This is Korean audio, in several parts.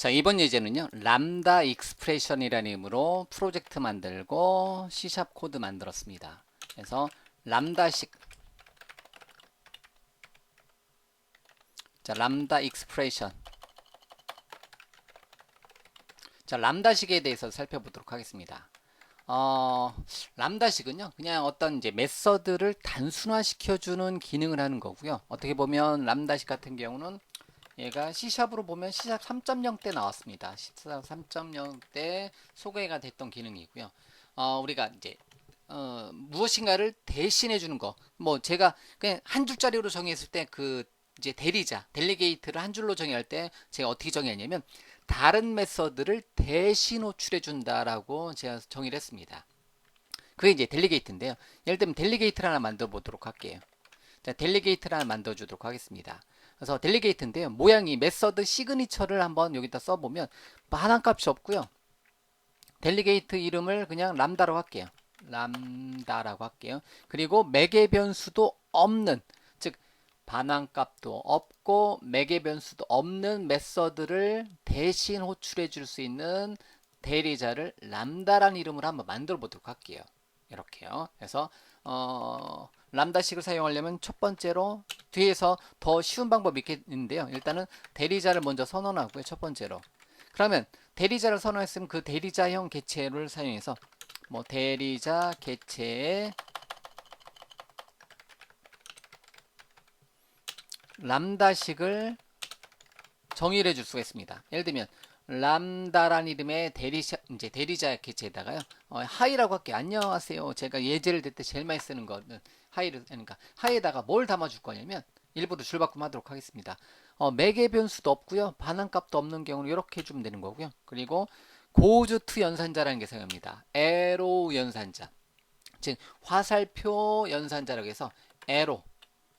자, 이번 예제는요. 람다 익스프레션이라는 이름으로 프로젝트 만들고 C샵 코드 만들었습니다. 그래서 람다식 자, 람다 익스프레션 자, 람다식에 대해서 살펴보도록 하겠습니다. 어, 람다식은요, 그냥 어떤 이제 메서드를 단순화 시켜주는 기능을 하는 거고요. 어떻게 보면 람다식 같은 경우는 얘가 C샵으로 보면 C샵 3.0때 나왔습니다. C샵 3.0때 소개가 됐던 기능이고요. 어, 우리가 이제 어, 무엇인가를 대신해 주는 거. 뭐 제가 그냥 한 줄짜리로 정했을 때그 이제 대리자, 델리게이트를 한 줄로 정의할 때 제가 어떻게 정의했냐면 다른 메서드를 대신 호출해 준다라고 제가 정의를 했습니다. 그게 이제 델리게이트인데요. 예를 들면 델리게이트를 하나 만들어 보도록 할게요. 자, 델리게이트를 하나 만들어 주도록 하겠습니다. 그래서 델리게이트인데요. 모양이 메서드 시그니처를 한번 여기다 써보면 하나 값이 없고요. 델리게이트 이름을 그냥 람다로 할게요. 람다라고 할게요. 그리고 매개 변수도 없는 즉 반환값도 없고 매개 변수도 없는 메서드를 대신 호출해 줄 수 있는 대리자를 람다라는 이름으로 한번 만들어 보도록 할게요. 이렇게요. 그래서 어, 람다식을 사용하려면 첫 번째로 뒤에서 더 쉬운 방법이 있는데요. 일단은 대리자를 먼저 선언하고요. 첫 번째로. 그러면 대리자를 선언했으면 그 대리자형 개체를 사용해서 뭐 대리자 개체에 람다식을 정의를 해줄 수가 있습니다. 예를 들면 람다란 이름의 대리자 이제 대리자 개체에다가요 어, 하이라고 할게요. 안녕하세요. 제가 예제를 들때 제일 많이 쓰는 거는 하이를 그러니까 하이에다가 뭘 담아줄 거냐면 일부러 줄바꿈 하도록 하겠습니다. 어, 매개 변수도 없고요. 반환값도 없는 경우는 이렇게 해주면 되는 거고요. 그리고 고주트 연산자라는 게 사용합니다. 에로 연산자. 즉 화살표 연산자라고 해서 에로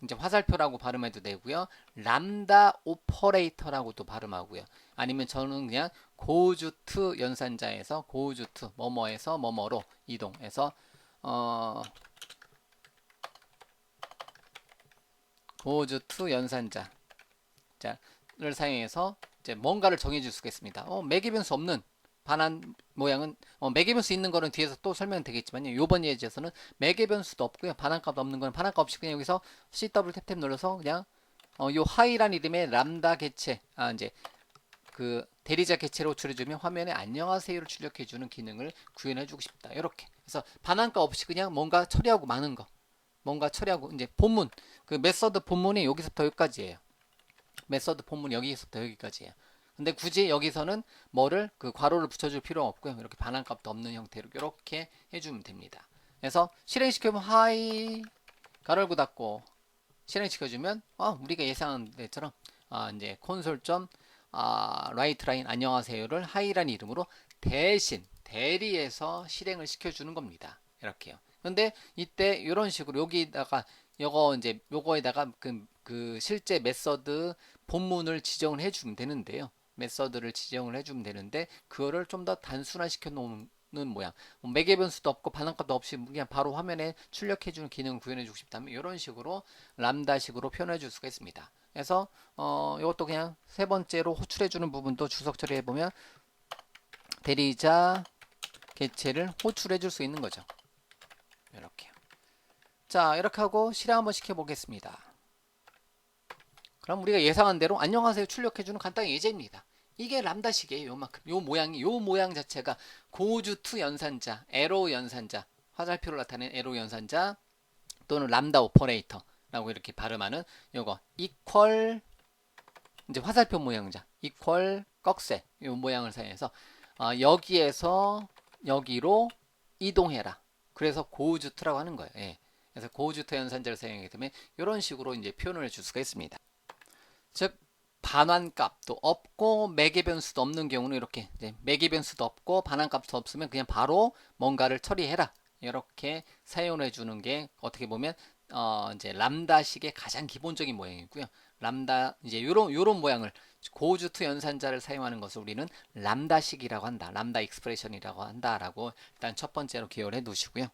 이제 화살표라고 발음해도 되고요. 람다 오퍼레이터라고도 발음하고요. 아니면 저는 그냥 고주트 연산자에서 고주트 뭐뭐에서 뭐뭐로 이동해서 어 고주트 연산자 자를 사용해서 이제 뭔가를 정해줄 수가 있습니다. 어, 매개 변수 없는 반환 모양은 어, 매개 변수 있는 거는 뒤에서 또 설명 되겠지만요. 요번 예제에서는 매개 변수도 없고요. 반환값 없는 거는 반환값 없이 그냥 여기서 CW 탭탭 눌러서 그냥 어, 요 하이란 이름의 람다 개체 아 이제 그 대리자 개체로 호출해주면 화면에 안녕하세요를 출력해주는 기능을 구현해주고 싶다. 이렇게 그래서 반환값 없이 그냥 뭔가 처리하고 마는 거 뭔가 처리하고 이제 본문 그 메서드 본문이 여기서부터 여기까지예요. 메서드 본문 여기서부터 여기까지예요. 근데 굳이 여기서는 뭐를 그 괄호를 붙여줄 필요 없고요. 이렇게 반환값도 없는 형태로 이렇게 해주면 됩니다. 그래서 실행시켜보면 하이 가로를 닫고 실행시켜주면 어, 우리가 예상한 데처럼 아, 이제 콘솔 점 아, 라이트 라인 안녕하세요를 하이란 이름으로 대신 대리해서 실행을 시켜주는 겁니다. 이렇게요. 근데 이때 이런 식으로 여기다가 요거 이제 요거에다가 그, 그 실제 메서드 본문을 지정을 해주면 되는데요. 메서드를 지정을 해주면 되는데 그거를 좀 더 단순화 시켜 놓는 모양 뭐 매개 변수도 없고 반환값도 없이 그냥 바로 화면에 출력해주는 기능을 구현해주고 싶다면 이런 식으로 람다식으로 표현해줄 수가 있습니다. 그래서 어 이것도 그냥 세 번째로 호출해주는 부분도 주석 처리해보면 대리자 개체를 호출해줄 수 있는 거죠. 이렇게요. 자 이렇게 하고 실행 한번 시켜보겠습니다. 그럼 우리가 예상한 대로 안녕하세요 출력해주는 간단한 예제입니다. 이게 람다식이에요. 요만큼. 요 모양이 요 모양 자체가 고주투 연산자, 에로 연산자, 화살표를 나타내는 에로 연산자 또는 람다 오퍼레이터라고 이렇게 발음하는 요거 이퀄 이제 화살표 모양자 이퀄 꺽쇠 요 모양을 사용해서 어, 여기에서 여기로 이동해라. 그래서 고주투라고 하는 거예요. 예. 그래서 고주투 연산자를 사용하기 때문에 이런 식으로 이제 표현을 해줄 수가 있습니다. 즉 반환값도 없고 매개 변수도 없는 경우는 이렇게 매개 변수도 없고 반환값도 없으면 그냥 바로 뭔가를 처리해라 이렇게 사용을 해주는 게 어떻게 보면 어 이제 람다식의 가장 기본적인 모양이고요. 람다 이제 요런 요런 모양을 고주투 연산자를 사용하는 것을 우리는 람다식이라고 한다. 람다 익스프레션이라고 한다라고 일단 첫 번째로 기억을 해 두시고요.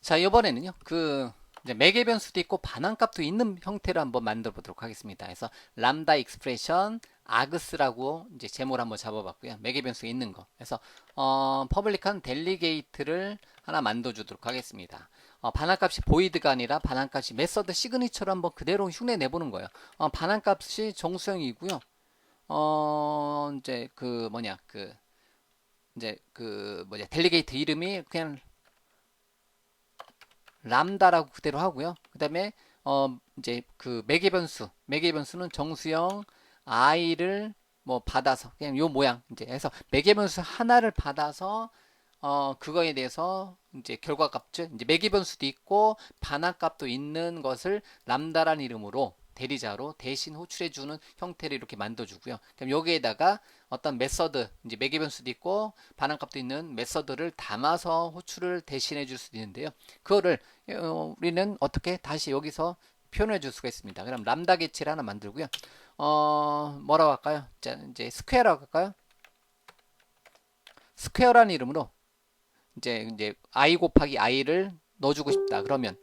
자, 이번에는요. 그 이제 매개 변수도 있고 반환값도 있는 형태로 한번 만들어 보도록 하겠습니다. 그래서 람다 익스프레션 아그스라고 이제 제목을 한번 잡아봤고요. 매개 변수가 있는 거. 그래서 어, 퍼블릭한 델리게이트를 하나 만들어 주도록 하겠습니다. 어, 반환값이 보이드가 아니라 반환값이 메서드 시그니처로 한번 그대로 흉내 내보는 거예요. 어, 반환값이 정수형이고요. 어, 이제 그 뭐냐 그 이제 그 뭐냐 델리게이트 이름이 그냥 람다라고 그대로 하고요. 그 다음에 어 이제 그 매개 변수 매개 변수는 정수형 i를 뭐 받아서 그냥 요 모양 이제 해서 매개 변수 하나를 받아서 어 그거에 대해서 이제 결과값죠. 이제 매개 변수도 있고 반환값도 있는 것을 람다라는 이름으로 대리자로 대신 호출해 주는 형태를 이렇게 만들어 주고요. 그럼 여기에다가 어떤 메서드 이제 매개 변수도 있고 반환값도 있는 메서드를 담아서 호출을 대신해 줄 수도 있는데요. 그거를 어, 우리는 어떻게 다시 여기서 표현해 줄 수가 있습니다. 그럼 람다 개체를 하나 만들고요. 어, 뭐라고 할까요? 자, 이제 스퀘어라고 할까요? 스퀘어라는 이름으로 이제 이제 i 곱하기 i를 넣어주고 싶다. 그러면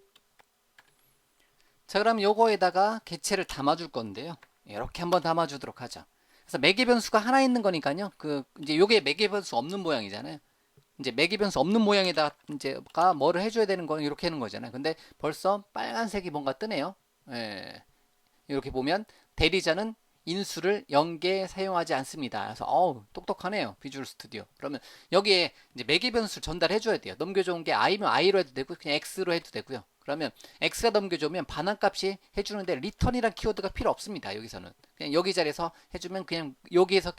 자 그럼 요거에다가 개체를 담아줄 건데요. 이렇게 한번 담아주도록 하죠. 그래서 매개 변수가 하나 있는 거니까요. 그 이제 요게 매개 변수 없는 모양이잖아요. 이제 매개 변수 없는 모양에다 이제가 뭐를 해줘야 되는 거는 이렇게 하는 거잖아요. 근데 벌써 빨간색이 뭔가 뜨네요. 예. 이렇게 보면 대리자는 인수를 연계 사용하지 않습니다. 그래서 어우 똑똑하네요. 비주얼 스튜디오. 그러면 여기에 이제 매개 변수를 전달해 줘야 돼요. 넘겨줘온 게 i면 i로 해도 되고 그냥 x로 해도 되고요. 그러면 x가 넘겨주면 반환값이 해주는데 리턴이란 키워드가 필요 없습니다. 여기서는 그냥 여기 자리에서 해주면 그냥 여기에서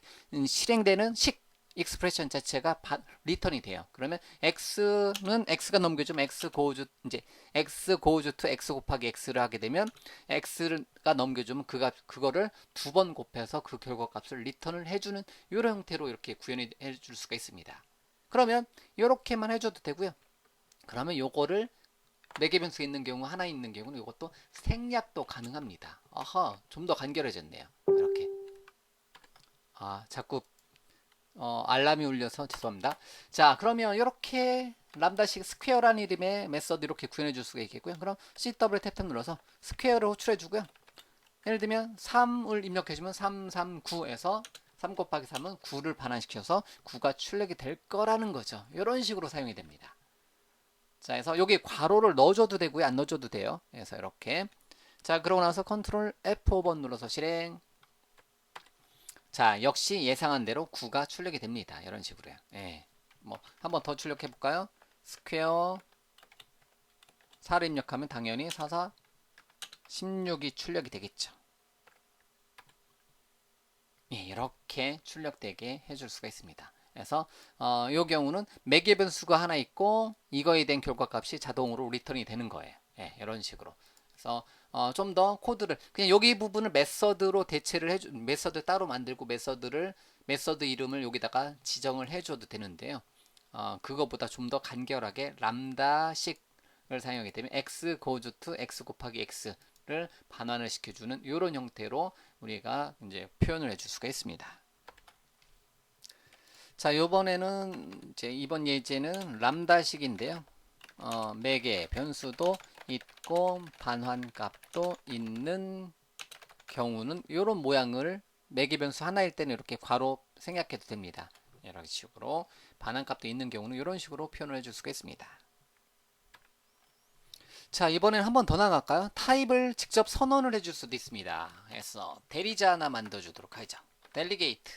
실행되는 식 익스프레션 자체가 바, 리턴이 돼요. 그러면 x는 x가 넘겨주면 x 고우주 이제 x 고우주 to x 곱하기 x를 하게 되면 x가 넘겨주면 그가 그거를 두 번 곱해서 그 결과값을 리턴을 해주는 이런 형태로 이렇게 구현해 줄 수가 있습니다. 그러면 이렇게만 해줘도 되고요. 그러면 요거를 네 개 변수가 있는 경우 하나 있는 경우는 이것도 생략도 가능합니다. 아하, 좀 더 간결해졌네요. 이렇게. 아, 자꾸 어, 알람이 울려서 죄송합니다. 자, 그러면 이렇게 람다식 스퀘어라는 이름의 메서드 이렇게 구현해 줄 수가 있겠고요. 그럼 CW 탭탭 눌러서 스퀘어를 호출해 주고요. 예를 들면 3을 입력해 주면 3, 3, 9에서 3 곱하기 3은 9를 반환시켜서 9가 출력이 될 거라는 거죠. 이런 식으로 사용이 됩니다. 자, 그래서 여기 괄호를 넣어줘도 되고요. 안 넣어줘도 돼요. 그래서 이렇게. 자, 그러고 나서 컨트롤 F5번 눌러서 실행. 자, 역시 예상한 대로 9가 출력이 됩니다. 이런 식으로요. 예. 뭐, 한번 더 출력해 볼까요? 스퀘어 4를 입력하면 당연히 44 16이 출력이 되겠죠. 예, 이렇게 출력되게 해줄 수가 있습니다. 그래서 어, 이 경우는 매개 변수가 하나 있고 이거에 대한 결과값이 자동으로 리턴이 되는 거예요. 예, 이런 식으로. 그래서 어, 좀 더 코드를 그냥 여기 부분을 메서드로 대체를 해주 메서드 따로 만들고 메서드를 메서드 이름을 여기다가 지정을 해줘도 되는데요. 어, 그거보다 좀 더 간결하게 람다식을 사용하게 되면 x goes to x 곱하기 x를 반환을 시켜주는 이런 형태로 우리가 이제 표현을 해줄 수가 있습니다. 자, 요번에는 이제 이번 예제는 람다식인데요. 어, 매개 변수도 있고 반환값도 있는 경우는 이런 모양을 매개 변수 하나일 때는 이렇게 괄호 생략해도 됩니다. 이런 식으로 반환값도 있는 경우는 이런 식으로 표현을 해줄 수가 있습니다. 자 이번엔 한 번 더 나갈까요? 타입을 직접 선언을 해줄 수도 있습니다. 그래서 대리자 하나 만들어주도록 하죠. 델리게이트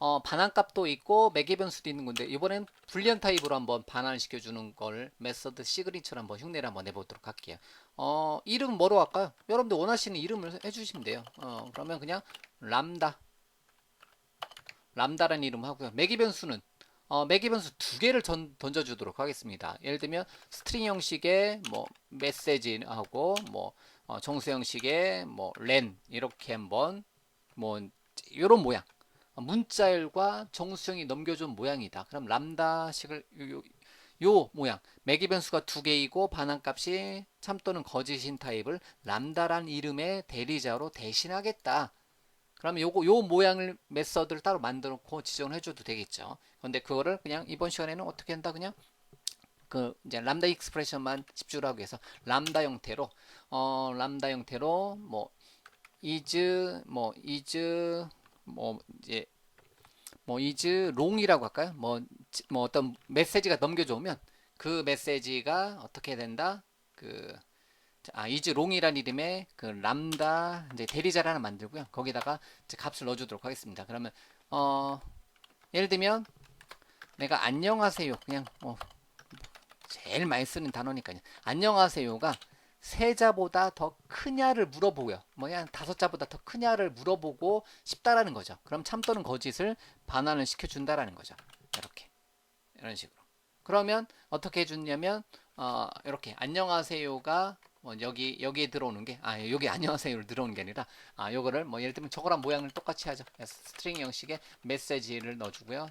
어, 반환값도 있고 매개 변수도 있는 건데 이번엔 불리한 타입으로 한번 반환 시켜 주는 걸 메서드 시그니처로 한번 흉내를 한번 내보도록 할게요. 어, 이름 뭐로 할까요? 여러분들 원하시는 이름을 해주시면 돼요. 어, 그러면 그냥 람다 람다라는 이름 하고요. 매개 변수는 어, 매개 변수 두 개를 전, 던져주도록 하겠습니다. 예를 들면 스트링 형식의 뭐 메시지하고 뭐 어, 정수 형식의 뭐렌 이렇게 한번 뭐 이런 모양 문자열과 정수형이 넘겨준 모양이다. 그럼 람다식을 요, 요, 요 모양 매개 변수가 두 개이고 반환값이 참 또는 거짓인 타입을 람다란 이름의 대리자로 대신하겠다. 그러면 요거 요 모양을 메서드를 따로 만들어 놓고 지정을 해줘도 되겠죠. 근데 그거를 그냥 이번 시간에는 어떻게 한다 그냥 그 이제 람다 익스프레션만 집중을 하기 위해서 람다 형태로 어 람다 형태로 뭐 is 뭐 is 뭐 이제 뭐 is long이라고 할까요? 뭐, 지- 뭐 어떤 메시지가 넘겨져 오면 그 메시지가 어떻게 된다? 그 자, 아, is long이라는 이름의 그 람다 이제 대리자를 하나 만들고요. 거기다가 이제 값을 넣어 주도록 하겠습니다. 그러면 어 예를 들면 내가 안녕하세요 그냥 뭐 제일 많이 쓰는 단어니까요. 안녕하세요가 세 자보다 더 크냐를 물어보고요. 뭐야 다섯 자보다 더 크냐를 물어보고 싶다라는 거죠. 그럼 참 또는 거짓을 반환을 시켜준다라는 거죠. 이렇게 이런 식으로. 그러면 어떻게 해주냐면 어 이렇게 안녕하세요가 뭐 여기 여기에 들어오는 게 아 여기 안녕하세요를 들어오는 게 아니라 아 요거를 뭐 예를 들면 저거랑 모양을 똑같이 하죠. 스트링 형식의 메시지를 넣어주고요.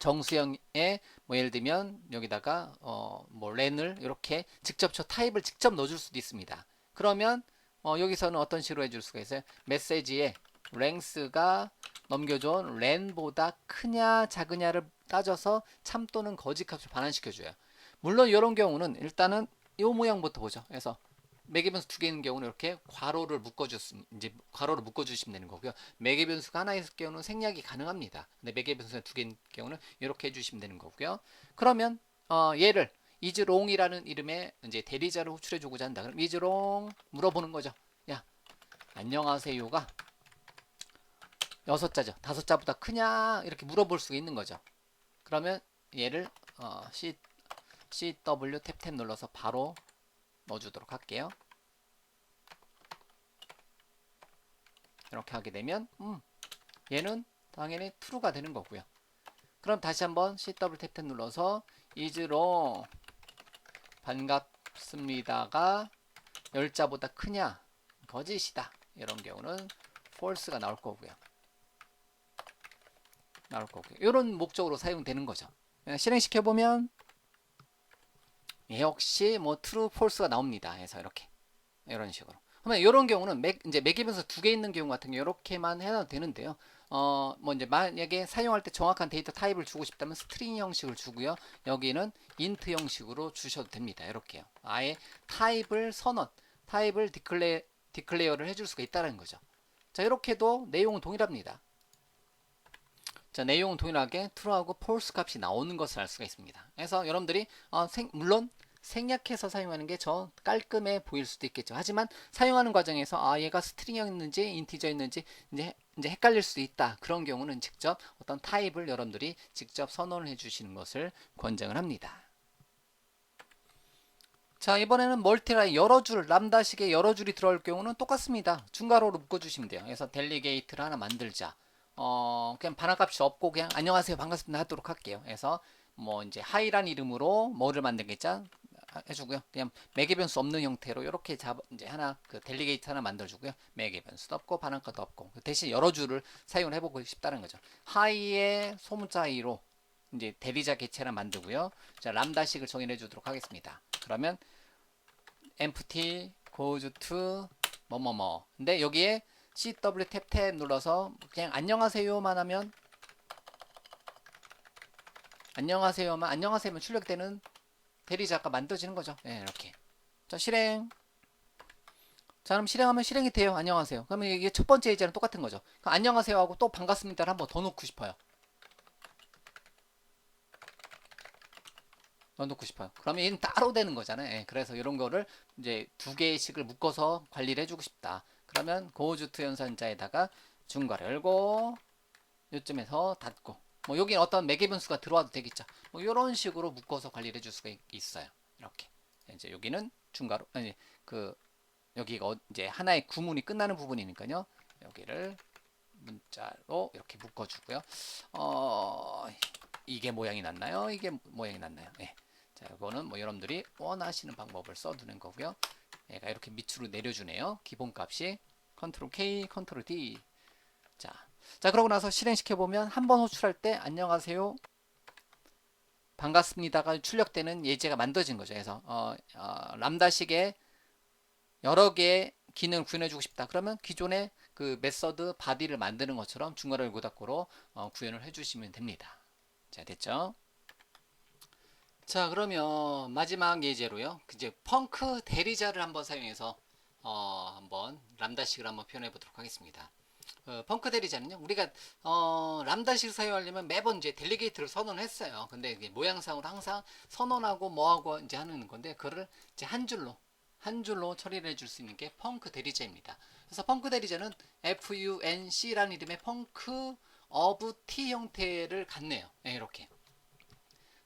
정수형의 뭐 예를 들면 여기다가 어뭐 렌을 이렇게 직접 저 타입을 직접 넣어줄 수도 있습니다. 그러면 어 여기서는 어떤 식으로 해줄 수가 있어요? 메시지에 랭스가 넘겨준 렌보다 크냐 작으냐를 따져서 참 또는 거짓 값을 반환시켜줘요. 물론 이런 경우는 일단은 이 모양부터 보죠. 그래서 매개 변수 두개 있는 경우는 이렇게 괄호를 묶어주시면 이제 괄호를 묶어주시면 되는 거고요. 매개 변수가 하나 있을 경우는 생략이 가능합니다. 근데 매개 변수가 두 개인 경우는 이렇게 해주시면 되는 거고요. 그러면 어, 얘를 이즈롱이라는 이름의 이제 대리자를 호출해 주고자 한다. 그럼 이즈롱 물어보는 거죠. 야 안녕하세요가 여섯 자죠. 다섯 자보다 크냐 이렇게 물어볼 수가 있는 거죠. 그러면 얘를 어, C CW 탭탭 눌러서 바로 넣어주도록 할게요. 이렇게 하게 되면 음, 얘는 당연히 true가 되는 거고요. 그럼 다시 한번 CW 탭탭 눌러서 is로 반갑습니다가 열자보다 크냐 거짓이다 이런 경우는 false가 나올 거고요. 나올 거고요. 이런 목적으로 사용되는 거죠. 실행시켜 보면 역시 뭐 true, false가 나옵니다. 해서 이렇게 이런 식으로. 그러면 이런 경우는 맥, 이제 매기면서 두개 있는 경우 같은 경우 이렇게만 해도 되는데요. 어, 뭐 이제 만약에 사용할 때 정확한 데이터 타입을 주고 싶다면 스트링 형식을 주고요. 여기는 인트 형식으로 주셔도 됩니다. 이렇게요. 아예 타입을 선언, 타입을 디클레 디클레어를 해줄 수가 있다는 거죠. 자, 이렇게도 내용은 동일합니다. 자, 내용은 동일하게 true하고 false 값이 나오는 것을 알 수가 있습니다. 그래서 여러분들이 어, 생, 물론 생략해서 사용하는 게 저 깔끔해 보일 수도 있겠죠. 하지만 사용하는 과정에서 아 얘가 스트링이었는지 인티저였는지 이제 이제 헷갈릴 수도 있다. 그런 경우는 직접 어떤 타입을 여러분들이 직접 선언을 해주시는 것을 권장을 합니다. 자 이번에는 멀티라인 여러 줄 람다식의 여러 줄이 들어올 경우는 똑같습니다. 중괄호로 묶어주시면 돼요. 그래서 델리게이트를 하나 만들자. 어 그냥 반환값이 없고 그냥 안녕하세요 반갑습니다 하도록 할게요. 그래서 뭐 이제 하이란 이름으로 뭐를 만들겠자 해주고요. 그냥 매개 변수 없는 형태로 이렇게 잡 이제 하나 그 델리게이트 하나 만들어주고요. 매개 변수도 없고 반환가도 없고 그 대신 여러 줄을 사용을 해보고 싶다는 거죠. 하이의 소문자 하이로 이제 대리자 개체를 만들고요. 자 람다식을 정의해 주도록 하겠습니다. 그러면 empty goes to 뭐뭐뭐. 근데 여기에 CW 탭탭 눌러서 그냥 안녕하세요만 하면 안녕하세요만 안녕하세요만 출력되는 대리자가 만들어지는 거죠. 예, 이렇게. 자, 실행. 자, 그럼 실행하면 실행이 돼요. 안녕하세요. 그러면 이게 첫 번째 예제는 똑같은 거죠. 안녕하세요 하고 또 반갑습니다를 한번 더 넣고 싶어요. 넣어놓고 싶어요. 그러면 얘는 따로 되는 거잖아요. 예, 그래서 이런 거를 이제 두 개씩을 묶어서 관리를 해주고 싶다. 그러면 고주트 연산자에다가 중괄호 열고 요쯤에서 닫고 뭐 여기는 어떤 매개 변수가 들어와도 되겠죠. 뭐 이런 식으로 묶어서 관리를 해줄 수가 있- 있어요. 이렇게 이제 여기는 중괄호 아니 그 여기가 어- 이제 하나의 구문이 끝나는 부분이니까요. 여기를 문자로 이렇게 묶어주고요. 어 이게 모양이 났나요? 이게 모양이 났나요? 네. 자 이거는 뭐 여러분들이 원하시는 방법을 써두는 거고요. 얘가 이렇게 밑으로 내려주네요. 기본값이 컨트롤 K, 컨트롤 D. 자, 자 그러고 나서 실행시켜 보면 한 번 호출할 때 안녕하세요. 반갑습니다가 출력되는 예제가 만들어진 거죠. 그래서 어, 어, 람다식의 여러 개의 기능을 구현해주고 싶다. 그러면 기존의 그 메서드 바디를 만드는 것처럼 중괄호 열고 닫고로 어, 구현을 해주시면 됩니다. 자 됐죠? 자, 그러면 마지막 예제로요. 그 이제 펑크 대리자를 한번 사용해서 어, 한번 람다식을 한번 표현해 보도록 하겠습니다. 어, 펑크 대리자는요, 우리가 어, 람다식 사용하려면 매번 이제 델리게이트를 선언했어요. 근데 모양상으로 항상 선언하고 뭐하고 이제 하는 건데, 그거를 이제 한 줄로 한 줄로 처리를 해줄 수 있는 게 펑크 대리자입니다. 그래서 펑크 대리자는 FUNC라는 이름의 펑크 어브 T 형태를 갖네요. 네, 이렇게.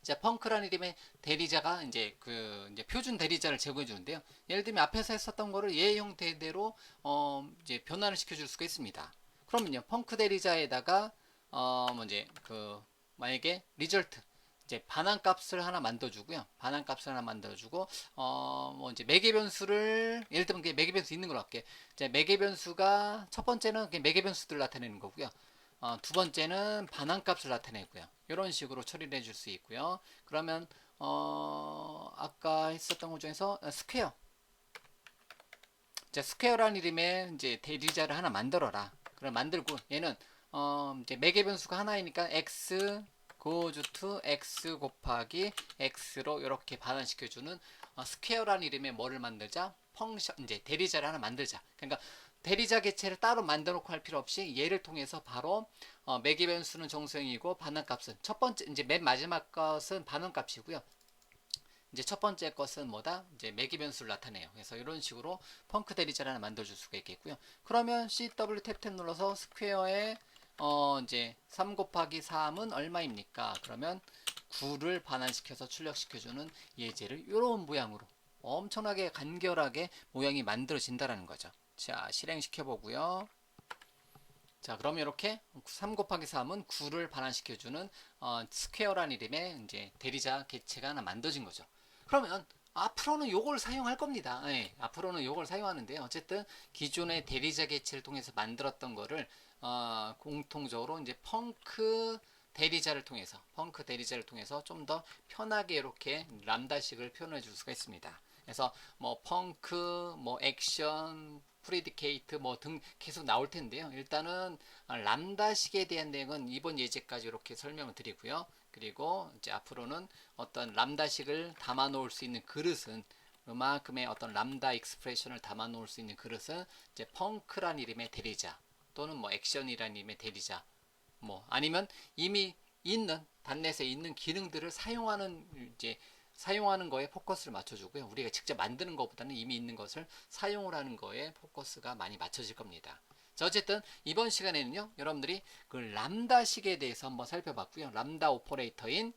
자, 펑크라는 이름의 대리자가 이제 그 이제 표준 대리자를 제공해 주는데요. 예를 들면 앞에서 했었던 거를 얘 형태대로 어 이제 변화를 시켜 줄 수가 있습니다. 그러면요. 펑크 대리자에다가 어뭐 이제 그 만약에 리절트 이제 반환 값을 하나 만들어 주고요. 반환 값을 하나 만들어 주고 어 뭐 이제 매개 변수를 예를 들면 매개 변수 있는 걸로 할게. 이제 매개 변수가 첫 번째는 매개 변수들 나타내는 거고요. 어, 두 번째는 반환값을 나타내고요. 이런 식으로 처리를 해줄 수 있고요. 그러면 어, 아까 했었던 것 중에서 어, 스퀘어. 자, 스퀘어라는 이름의 이제 대리자를 하나 만들어라. 그럼 만들고 얘는 어, 이제 매개 변수가 하나이니까 x goes to x 곱하기 x로 이렇게 반환시켜 주는 어, 스퀘어라는 이름의 뭐를 만들자? 펑션 이제 대리자를 하나 만들자. 그러니까 대리자 개체를 따로 만들어 놓고 할 필요 없이 얘를 통해서 바로 어, 매개 변수는 정수형이고 반환값은 첫 번째 이제 맨 마지막 것은 반환값이고요. 이제 첫 번째 것은 뭐다? 이제 매개 변수를 나타내요. 그래서 이런 식으로 펑크 대리자를 하나 만들어 줄 수가 있겠고요. 그러면 CW 탭탭 눌러서 스퀘어에 어 이제 3 곱하기 3은 얼마입니까? 그러면 9를 반환시켜서 출력시켜 주는 예제를 이런 모양으로 엄청나게 간결하게 모양이 만들어진다라는 거죠. 자, 실행시켜 보고요. 자, 그럼 이렇게 3 곱하기 3은 9를 반환시켜 주는 어, 스퀘어란 이름의 이제 대리자 개체가 하나 만들어진 거죠. 그러면 앞으로는 요걸 사용할 겁니다. 예, 앞으로는 요걸 사용하는데요. 어쨌든 기존의 대리자 개체를 통해서 만들었던 거를 어, 공통적으로 이제 펑크 대리자를 통해서 펑크 대리자를 통해서 좀 더 편하게 이렇게 람다식을 표현해 줄 수가 있습니다. 그래서 뭐 펑크, 뭐 액션, 프리디케이트 뭐 등 계속 나올 텐데요. 일단은 람다식에 대한 내용은 이번 예제까지 이렇게 설명을 드리고요. 그리고 이제 앞으로는 어떤 람다식을 담아 놓을 수 있는 그릇은 그만큼의 어떤 람다 익스프레션을 담아 놓을 수 있는 그릇은 이제 펑크란 이름의 대리자 또는 뭐 액션이란 이름의 대리자 뭐 아니면 이미 있는 단넷에 있는 기능들을 사용하는 이제 사용하는 거에 포커스를 맞춰주고요. 우리가 직접 만드는 것보다는 이미 있는 것을 사용을 하는 거에 포커스가 많이 맞춰질 겁니다. 자, 어쨌든 이번 시간에는요, 여러분들이 그 람다식에 대해서 한번 살펴봤고요. 람다 오퍼레이터인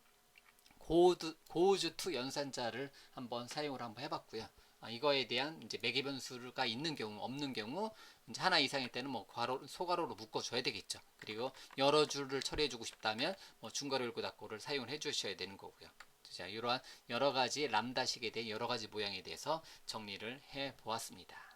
고드, 고우즈2 연산자를 한번 사용을 한번 해봤고요. 아, 이거에 대한 이제 매개 변수가 있는 경우, 없는 경우, 이제 하나 이상일 때는 뭐 괄호, 소괄호로 묶어줘야 되겠죠. 그리고 여러 줄을 처리해주고 싶다면 뭐 중괄호 열고 닫고를 사용을 해주셔야 되는 거고요. 자, 이러한 여러 가지 람다식에 대해 여러 가지 모양에 대해서 정리를 해 보았습니다.